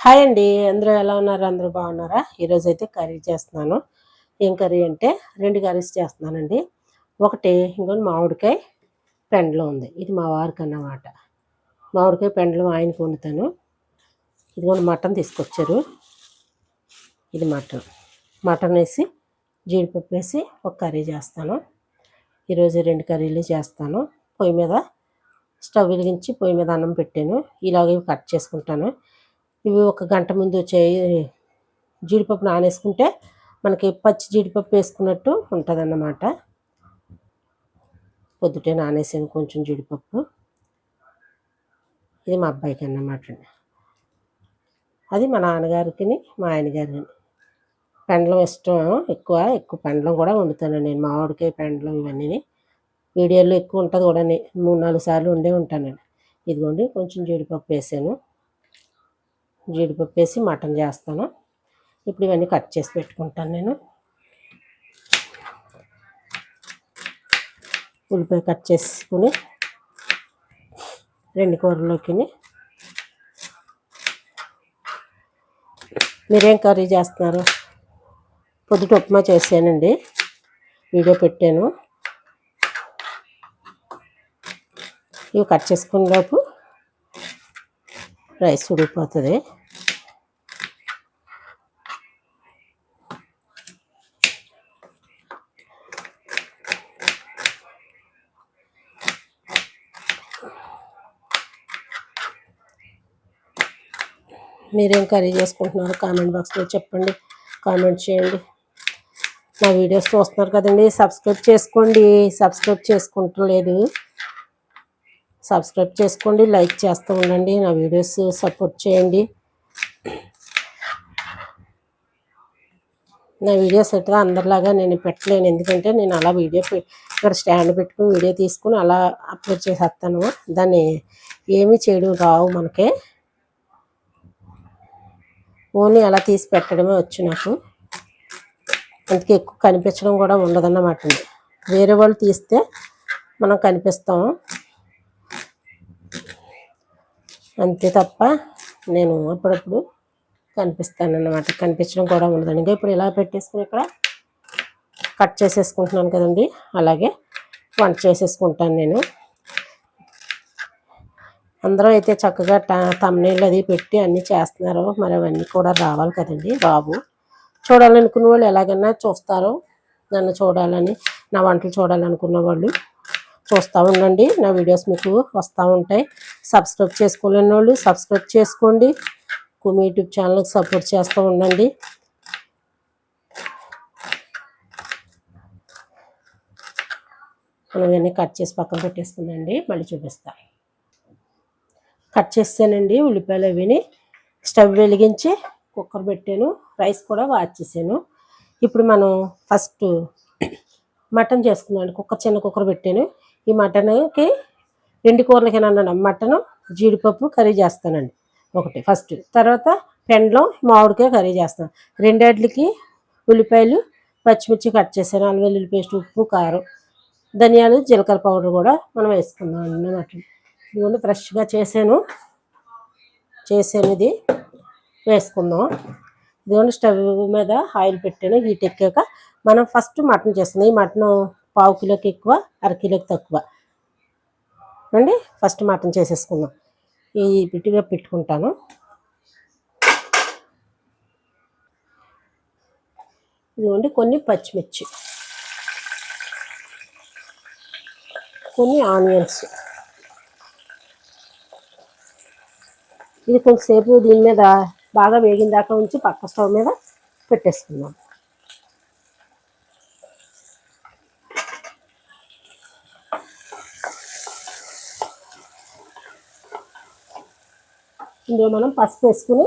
Hi అండి. అందరూ ఎలా ఉన్నారు? అందరూ బాగున్నారా? ఈరోజు అయితే కర్రీ చేస్తున్నాను. ఏం కర్రీ అంటే రెండు కర్రీస్ చేస్తున్నానండి. ఒకటి ఇంకొని మామిడికాయ పెండలో ఉంది. ఇది మా వారికి అన్నమాట. మామిడికాయ పెండలు ఆయనకు వండుతాను. ఇది కూడా మటన్ తీసుకొచ్చారు. ఇది మటన్. మటన్ వేసి జీడిపప్పు వేసి ఒక కర్రీ చేస్తాను. ఈరోజు రెండు కర్రీలు చేస్తాను. పొయ్యి మీద స్టవ్ వెలిగించి పొయ్యి మీద అన్నం పెట్టాను. ఇలాగే కట్ చేసుకుంటాను. ఇవి ఒక గంట ముందు చేయి జీడిపప్పు నానేసుకుంటే మనకి పచ్చి జీడిపప్పు వేసుకున్నట్టు ఉంటుంది అన్నమాట పొద్దుటే నానేసాను కొంచెం జీడిపప్పు. ఇది మా అబ్బాయికి అన్నమాట అది మా నాన్నగారికి మా ఆయనగారికి పెండలం ఇష్టం ఎక్కువ ఎక్కువ పెండలం కూడా వండుతాను నేను. మామిడికాయ పెండలం ఇవన్నీ వీడియోలో ఎక్కువ ఉంటుంది కూడా మూడు నాలుగు సార్లు ఉండే ఉంటానండి. ఇదిగోండి కొంచెం జీడిపప్పు వేసాను. జీడిపప్పు వేసి మటన్ చేస్తాను. ఇప్పుడు ఇవన్నీ కట్ చేసి పెట్టుకుంటాను నేను. ఉల్లిపాయ కట్ చేసుకుని రెండు కూరలోకి మీరేం కర్రీ చేస్తున్నారు? పొద్దుట ఉప్మా చేశానండి. వీడియో పెట్టాను. ఇవి కట్ చేసుకునేలోపు రైస్ ఉడికిపోతుంది. మీరేం కర్రీ చేసుకుంటున్నారు? కామెంట్ బాక్స్లో చెప్పండి. కామెంట్ చేయండి. నా వీడియోస్ చూస్తున్నారు కదండి. సబ్స్క్రైబ్ చేసుకోండి. సబ్స్క్రైబ్ చేసుకుంటలేదు సబ్స్క్రైబ్ చేసుకోండి. లైక్ చేస్తూ ఉండండి. నా వీడియోస్ సపోర్ట్ చేయండి. నా వీడియోస్ అయితే అందరిలాగా నేను పెట్టలేను. ఎందుకంటే నేను అలా వీడియో ఇక్కడ స్టాండ్ పెట్టుకుని వీడియో తీసుకుని అలా అప్లోడ్ చేసేస్తాను. దాన్ని ఏమీ చేయడం రావు మనకే. ఓన్లీ అలా తీసి పెట్టడమే వచ్చు నాకు. అందుకే ఎక్కువ కనిపించడం కూడా ఉండదన్నమాట వేరే వాళ్ళు తీస్తే మనం కనిపిస్తాం అంతే తప్ప నేను అప్పుడప్పుడు కనిపిస్తాను అన్నమాట కనిపించడం కూడా ఉండదండి. ఇంకా ఇప్పుడు ఇలా పెట్టేసుకుని ఇక్కడ కట్ చేసేసుకుంటున్నాను కదండి. అలాగే వంట చేసేసుకుంటాను నేను. అందరూ అయితే చక్కగా తమ్నీళ్ళు అది పెట్టి అన్నీ చేస్తున్నారు. మరి అవన్నీ కూడా రావాలి కదండి బాబు. చూడాలనుకున్న వాళ్ళు ఎలాగైనా చూస్తారు. నన్ను చూడాలని నా వంటలు చూడాలనుకున్న వాళ్ళు చూస్తూ ఉండండి. నా వీడియోస్ మీకు వస్తూ ఉంటాయి. సబ్స్క్రైబ్ చేసుకోలేని వాళ్ళు సబ్స్క్రైబ్ చేసుకోండి. కుమి యూట్యూబ్ ఛానల్కి సపోర్ట్ చేస్తూ ఉండండి. మనం ఇవన్నీ కట్ చేసి పక్కన పెట్టేసుకుందండి. మళ్ళీ చూపిస్తాను కట్ చేసానండి ఉల్లిపాయలు అవిని. స్టవ్ వెలిగించి కుక్కర్ పెట్టాను. రైస్ కూడా వాచ్ ఇప్పుడు మనం ఫస్ట్ మటన్ చేసుకున్నాను కుక్కర్ చిన్న కుక్కర్ పెట్టాను. ఈ మటన్కి రెండు కూరలకి అన్నాను మటన్ జీడిపప్పు కర్రీ చేస్తానండి. ఒకటి ఫస్ట్. తర్వాత పెండ్లం మామిడికాయ కర్రీ చేస్తాను. రెండేళ్ళకి ఉల్లిపాయలు పచ్చిమిర్చి కట్ చేశాను. అల్లం వెల్లుల్లి పేస్ట్ ఉప్పు కారం ధనియాలు జీలకర్ర పౌడర్ కూడా మనం వేసుకుందాం అన్నమాట ఇదిగోండి ఫ్రెష్గా చేశాను. చేసాను ఇది. వేసుకుందాం. ఇదిగోండి స్టవ్ మీద ఆయిల్ పెట్టాను హీట్ ఎక్కాక. మనం ఫస్ట్ మటన్ చేస్తున్నాం. ఈ మటన్ పావు కిలోకి ఎక్కువ అరకిలోకి తక్కువ. అండి ఫస్ట్ మటన్ చేసేసుకుందాం. ఈ పిట్టిగా పెట్టుకుంటాను. ఇదిగోండి కొన్ని పచ్చిమిర్చి. కొన్ని ఆనియన్స్. ఇది కొంతసేపు దీని మీద బాగా వేగిన దాకా ఉంచి పక్క స్టవ్ మీద పెట్టేసుకుందాం. ఇందులో మనం పసుపు వేసుకుని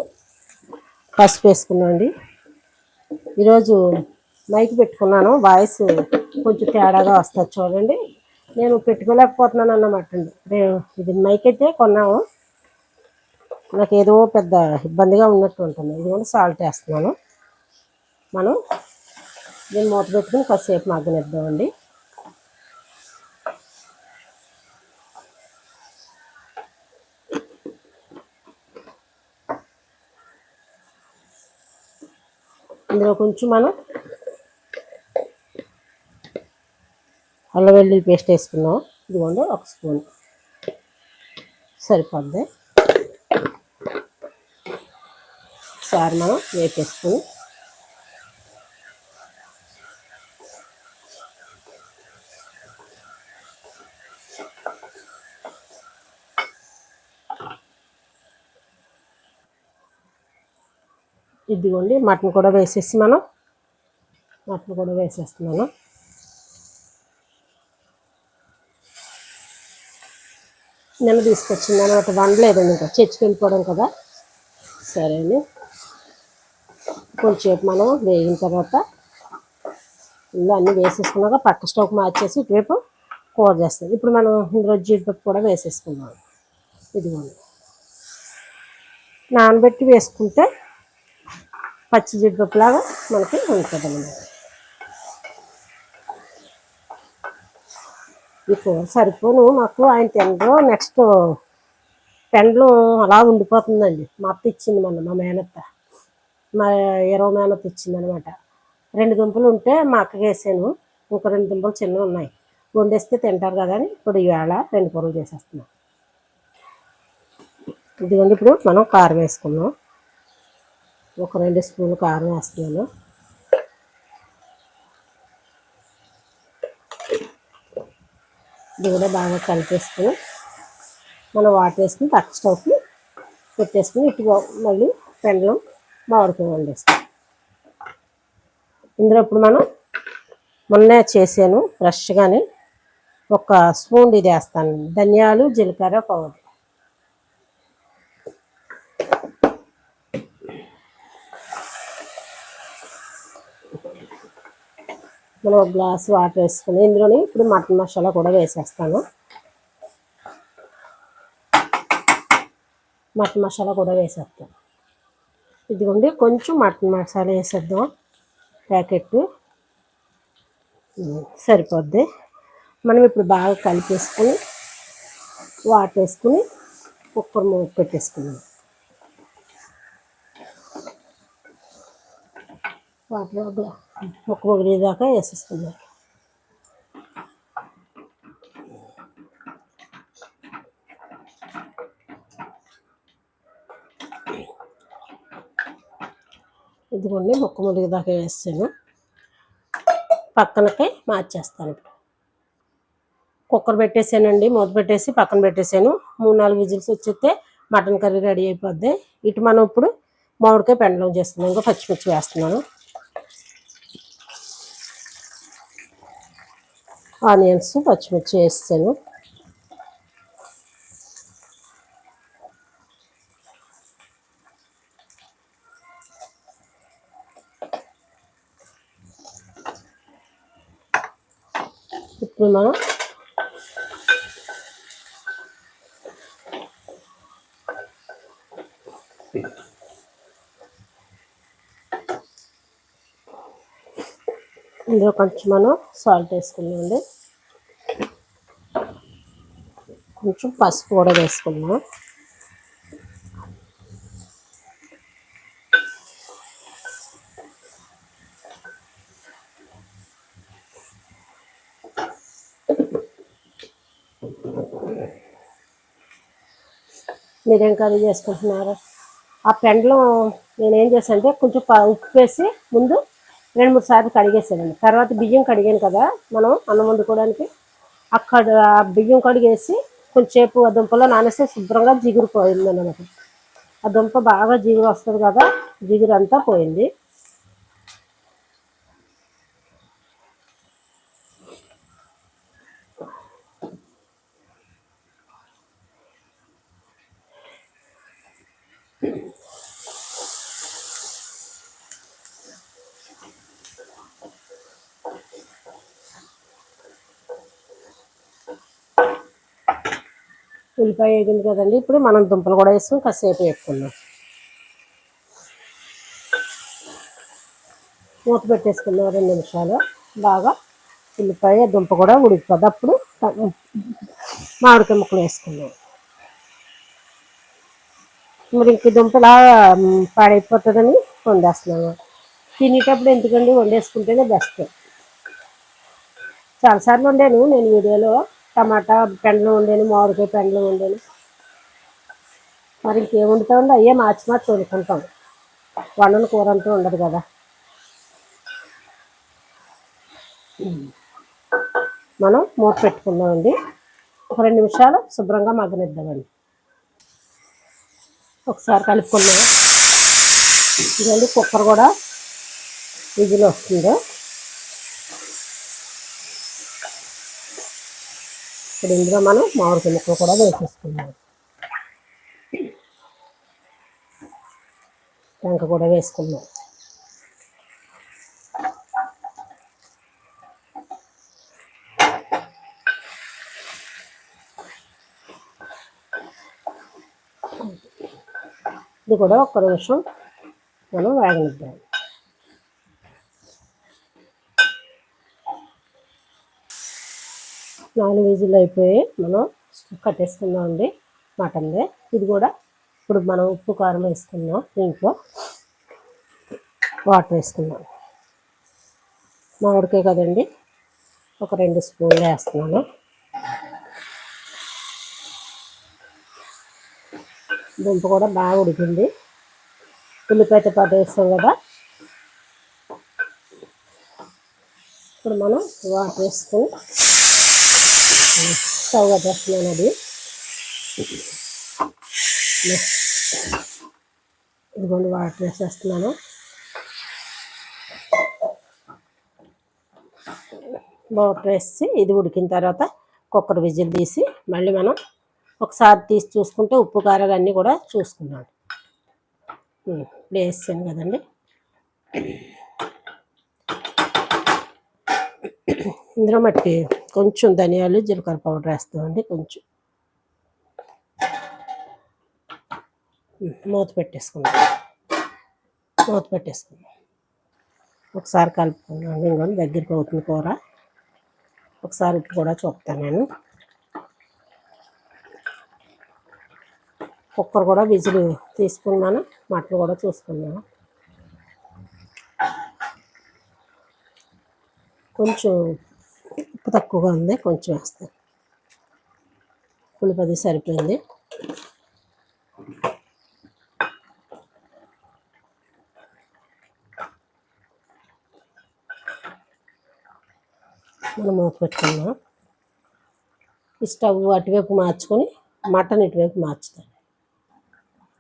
పసుపు వేసుకున్నాం అండి ఈరోజు మైక్ పెట్టుకున్నాను వాయిస్ కొంచెం తేడాగా వస్తుంది చూడండి. నేను పెట్టుకోలేకపోతున్నాను అన్నమాట అండి ఇది మైక్ అయితే కొన్నాము. నాకు ఏదో పెద్ద ఇబ్బందిగా ఉన్నట్టు ఉంటుంది. ఇది కూడా సాల్ట్ వేస్తున్నాను. మనం దీన్ని మూత పెట్టుకుని కాసేపు మగ్గనిద్దామండి. ఇందులో కొంచెం మనం అల్లం వెల్లుల్లి పేస్ట్ వేసుకున్నాం. ఇదిగోండి ఒక స్పూన్. సరిపోద్ది. ఒకసారి మనం వేపేసుకుని ఇదిగోండి మటన్ కూడా వేసేసి మనం మటన్ కూడా వేసేస్తున్నాను. నిన్న తీసుకొచ్చింది అనమాట. వండలేదండి ఇంకా. చర్చికి వెళ్ళిపోవడం కదా. సరే అండి కొంచెంసేపు మనం వేగిన తర్వాత ఇందులో అన్నీ వేసేసుకున్నాక పక్క స్టవ్ మార్చేసి ఇటువైపు కూర చేస్తుంది ఇప్పుడు మనం ఇందులో జీడిపప్పు కూడా వేసేసుకున్నాం ఇదిగోండి. నానబెట్టి వేసుకుంటే పచ్చి జీడిపప్పు లాగా మనకి ఉంటుంది అన్నమాట ఈ కూర సరిపోను మాకు ఆయన తినరు. నెక్స్ట్ పెండ్లు అలా ఉండిపోతుందండి. మా అత్త ఇచ్చింది మొన్న మా మేనత్త. మా ఇరవై మేనత్త ఇచ్చిందనమాట. రెండు దుంపలు ఉంటే మా అక్కకి వేసాను. ఇంకో రెండు దుంపలు చిన్నవి ఉన్నాయి. వండేస్తే తింటారు కదా అని ఇప్పుడు ఈవేళ రెండు కూరలు చేసేస్తున్నాం. ఇదిగోండి ఇప్పుడు మనం కారం వేసుకున్నాం ఒక రెండు స్పూన్లు కారం వేస్తున్నాను. ఇది కూడా బాగా కలిపేసుకుని మనం వాటర్ వేసుకుని పక్క స్టవ్కి పెట్టేసుకుని ఇటు మళ్ళీ పెండలం మామిడికాయ వండేస్తాం ఇందులో ఇప్పుడు మనం మొన్నే చేసాను ఫ్రెష్గానే ఒక స్పూన్ ఇది వేస్తాను. ధనియాలు జీలకర్ర పౌడర్. మనం ఒక గ్లాస్ వాటర్ వేసుకుని ఇందులోని ఇప్పుడు మటన్ మసాలా కూడా వేసేస్తాను. మటన్ మసాలా కూడా వేసేస్తాను. ఇదిగోండి కొంచెం మటన్ మసాలా వేసేద్దాం. ప్యాకెట్ సరిపోద్ది. మనం ఇప్పుడు బాగా కలిపేసుకుని వాటర్ వేసుకుని కుక్కర్ మూత పెట్టేసుకున్నాం వాటర్ ఒక ముక్క ముగిరేదాకా వేసేసుకున్నాం ఇదిగోండి ముక్క మురిగేదాకా వేసాను పక్కనకి మార్చేస్తాను. ఇప్పుడు కుక్కర్ పెట్టేసానండి మూత పెట్టేసి పక్కన పెట్టేసాను. మూడు నాలుగు విజిల్స్ వచ్చేస్తే మటన్ కర్రీ రెడీ అయిపోద్ది. ఇటు మనం ఇప్పుడు మామిడికాయ పెండలం చేస్తున్నాం. ఇంకా పచ్చిమిర్చి వేస్తున్నాను. ఆనియన్స్ పచ్చిమిర్చి వేస్తాను. ఇప్పుడు మనం ఇందులో కొంచెం మనం సాల్ట్ వేసుకున్నామండి కొంచెం పసుపు కూడా వేసుకున్నాం మీరేం కర్రీ చేసుకుంటున్నారు. ఆ పెండలో నేనేం చేశాను అంటే కొంచెం ప- ఉప్పు వేసి ముందు రెండు మూడు సార్లు కడిగేసానండి తర్వాత బియ్యం కడిగాను కదా మనం అన్నం వండుకోవడానికి. అక్కడ ఆ బియ్యం కడిగేసి కొంచెంసేపు ఆ దుంపలో నానేస్తే శుభ్రంగా జిగురు పోయింది అన్నమాట ఆ దుంప బాగా జిగురు వస్తుంది కదా జిగురు అంతా పోయింది. ఉల్లిపాయ వేగింది కదండి. ఇప్పుడు మనం దుంపలు కూడా వేసుకుని కాసేపు వేసుకుందాం మూత పెట్టేసుకున్నాం రెండు నిమిషాలు. బాగా ఉల్లిపాయ దుంప కూడా ఉడికిపోద్ది. అప్పుడు మామిడికాయ ముక్కలు వేసుకున్నాం మరి ఇంక దుంపలా పాడైపోతుందని వండేస్తున్నాను. తినేటప్పుడు ఎందుకండి వండేసుకుంటేనే బెస్ట్. చాలాసార్లు వండాను నేను వీడియోలో. టమాటా పెండ్లు వండాను మామిడికాయ పెండ్లు వండాను. మరి ఇంకేం వండుతామండి? అయ్యే మార్చి మార్చి వండుకుంటాం. వండని కూర అంటూ ఉండదు కదా. మనం మూత పెట్టుకుందామండి. ఒక రెండు నిమిషాలు శుభ్రంగా మగ్గనిద్దామండి. ఒకసారి కలుపుకుందాం. ఇదండి కుక్కర్ కూడా విజిల్ వస్తుంది. ఇప్పుడు ఇందులో మనం మామిడికాయ ముక్కలు కూడా వేసేసుకున్నాం టెంక కూడా వేసుకున్నాం ఇది కూడా ఒక్క నిమిషం మనం వేగనిద్దాం. నాలుగు విజిల్ అయిపోయి మనం కట్టేసుకుందాం అండి మటన్ది ఇది కూడా ఇప్పుడు మనం ఉప్పు కారం వేసుకుందాం దీంట్లో వాటర్ వేసుకుందాం. మామిడికే కదండి ఒక రెండు స్పూన్లు వేస్తున్నాను. దుంప కూడా బాగా ఉడికింది. ఉల్లిపాయతో పాటు వేస్తాం కదా. ఇప్పుడు మనం వాటర్ వేసుకొని స్టవ్ చేస్తున్నాను అది ఇదిగోండి వాటర్ వేసేస్తున్నాను. వాటర్ వేసి ఇది ఉడికిన తర్వాత కుక్కర్ విజిల్ తీసి మళ్ళీ మనం ఒకసారి తీసి చూసుకుంటే ఉప్పు కారాలు అన్నీ కూడా చూసుకున్నాను. ఇప్పుడు వేసాను కదండి. ఇందులో మట్టి కొంచెం ధనియాలు జీలకర్ర పౌడర్ వేస్తామండి కొంచెం. మూత పెట్టేసుకుందాం. మూత పెట్టేసుకుందాం. ఒకసారి కలుపుకున్నాం ఇంకొని దగ్గరికి అవుతుంది కూర. ఒకసారి ఉప్పు కూడా చూపుతాను నేను. కుక్కర్ కూడా విజిల్ తీసుకున్నాను మటన్ కూడా చూసుకున్నాను కొంచెం ఉప్పు తక్కువగా ఉంది కొంచెం వేస్తాను. పులిపది సరిపోయింది. మనం మూత పెట్టుకున్నాం ఈ స్టవ్ అటువైపు మార్చుకొని మటన్ ఇటువైపు మార్చుతాను.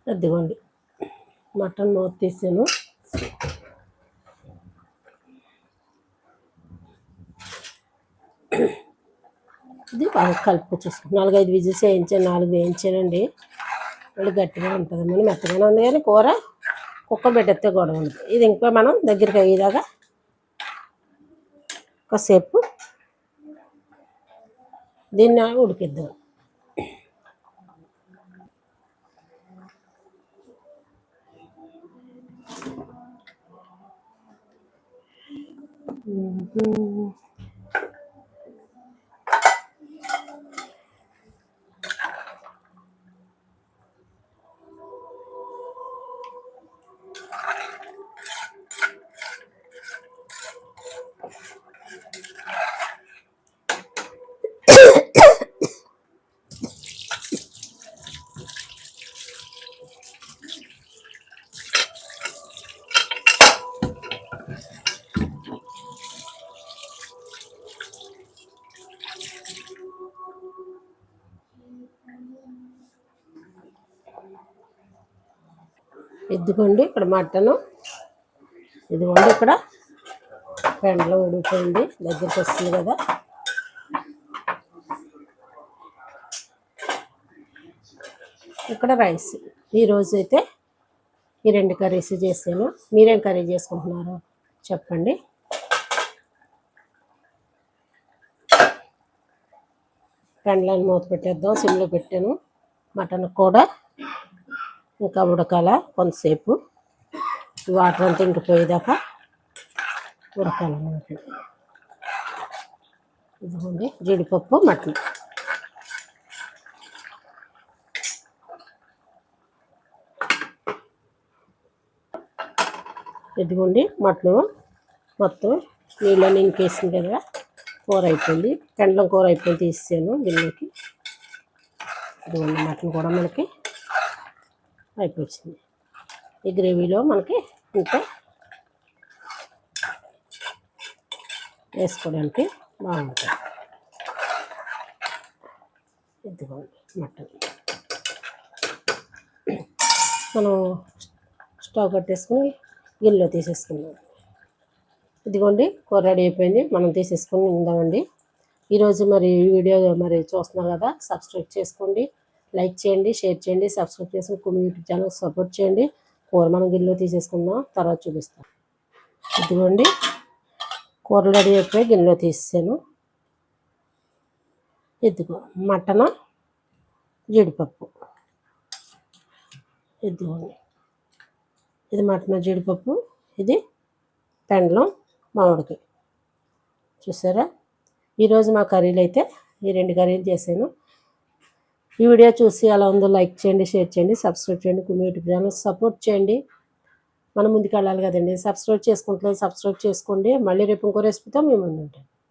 అదిగోండి. మటన్ మూత తీసాను ఇది బాగా కలుపు చూసుకుని నాలుగైదు విజిల్స్ వేయించాను నాలుగు వేయించానండి. మళ్ళీ గట్టిగా ఉంటుంది. మనం మెత్తగానే ఉంది కానీ కూర కుక్క పెట్టేస్తే గొడవ ఉంది. ఇది ఇంకా మనం దగ్గరికి అయ్యేదాకా కాసేపు దీన్ని ఉడికిద్దాం. ఇదిగోండి ఇక్కడ మటను ఇదిగోండి ఇక్కడ పెండలో ఉడికిపోయింది దగ్గరికి వస్తుంది కదా. ఇక్కడ రైస్. ఈరోజు అయితే ఈ రెండు కర్రీస్ చేసాను మీరేం కర్రీ చేసుకుంటున్నారు? చెప్పండి. పెండ్లను మూత పెట్టేద్దాం. సిమ్లో పెట్టాను. మటన్ కూడా ఇంకా ఉడకాల కొంతసేపు. వాటర్ అంతా ఇంక పోయేదాకా ఉడకాలన్నమాట ఇదిగోండి జీడిపప్పు మటన్. ఇదిగోండి మటన్ మొత్తం నీళ్ళని ఇంకేసింది కదా కూర అయిపోయింది. పెండలం కూర అయిపోయింది తీసాను దీనికి ఇదిగోండి మటన్ కూడా మనకి అయిపోయింది. ఈ గ్రేవీలో మనకి ఇంకా వేసుకోవడానికి బాగుంటుంది. ఇదిగోండి మటన్. మనం స్టవ్ కట్టేసుకుని గిన్నెలో తీసేసుకున్నాం ఇదిగోండి కూర రెడీ అయిపోయింది. మనం తీసేసుకుని ఉందామండి ఈరోజు మరి ఈ వీడియో మరి చూస్తున్నారు కదా సబ్స్క్రైబ్ చేసుకోండి. లైక్ చేయండి షేర్ చేయండి సబ్స్క్రైబ్ చేసుకుని కొన్ని యూట్యూబ్ ఛానల్ సపోర్ట్ చేయండి. కూర మనం గిన్నెలో తీసేసుకుందాం తర్వాత చూపిస్తాం. ఇదిగోండి కూర రెడీ అయిపోయి గిన్నెలో తీసాను ఇదిగో మటన్ జీడిపప్పు. ఇదిగోండి ఇది మటన్ జీడిపప్పు ఇది పెండలం మామిడికాయ. చూసారా? ఈరోజు మా కర్రీలు అయితే ఈ రెండు కర్రీలు చేశాను. ఈ వీడియో చూసి అలా ఉందో లైక్ చేయండి షేర్ చేయండి సబ్స్క్రైబ్ చేయండి కుమి యూట్యూబ్ ఛానల్ సపోర్ట్ చేయండి. మనం ముందుకు వెళ్ళాలి కదండి. సబ్స్క్రైబ్ చేసుకుంటలేదు సబ్స్క్రైబ్ చేసుకోండి. మళ్ళీ రేపు ఇంకో రెసిపీతో మేము ముందు ఉంటాం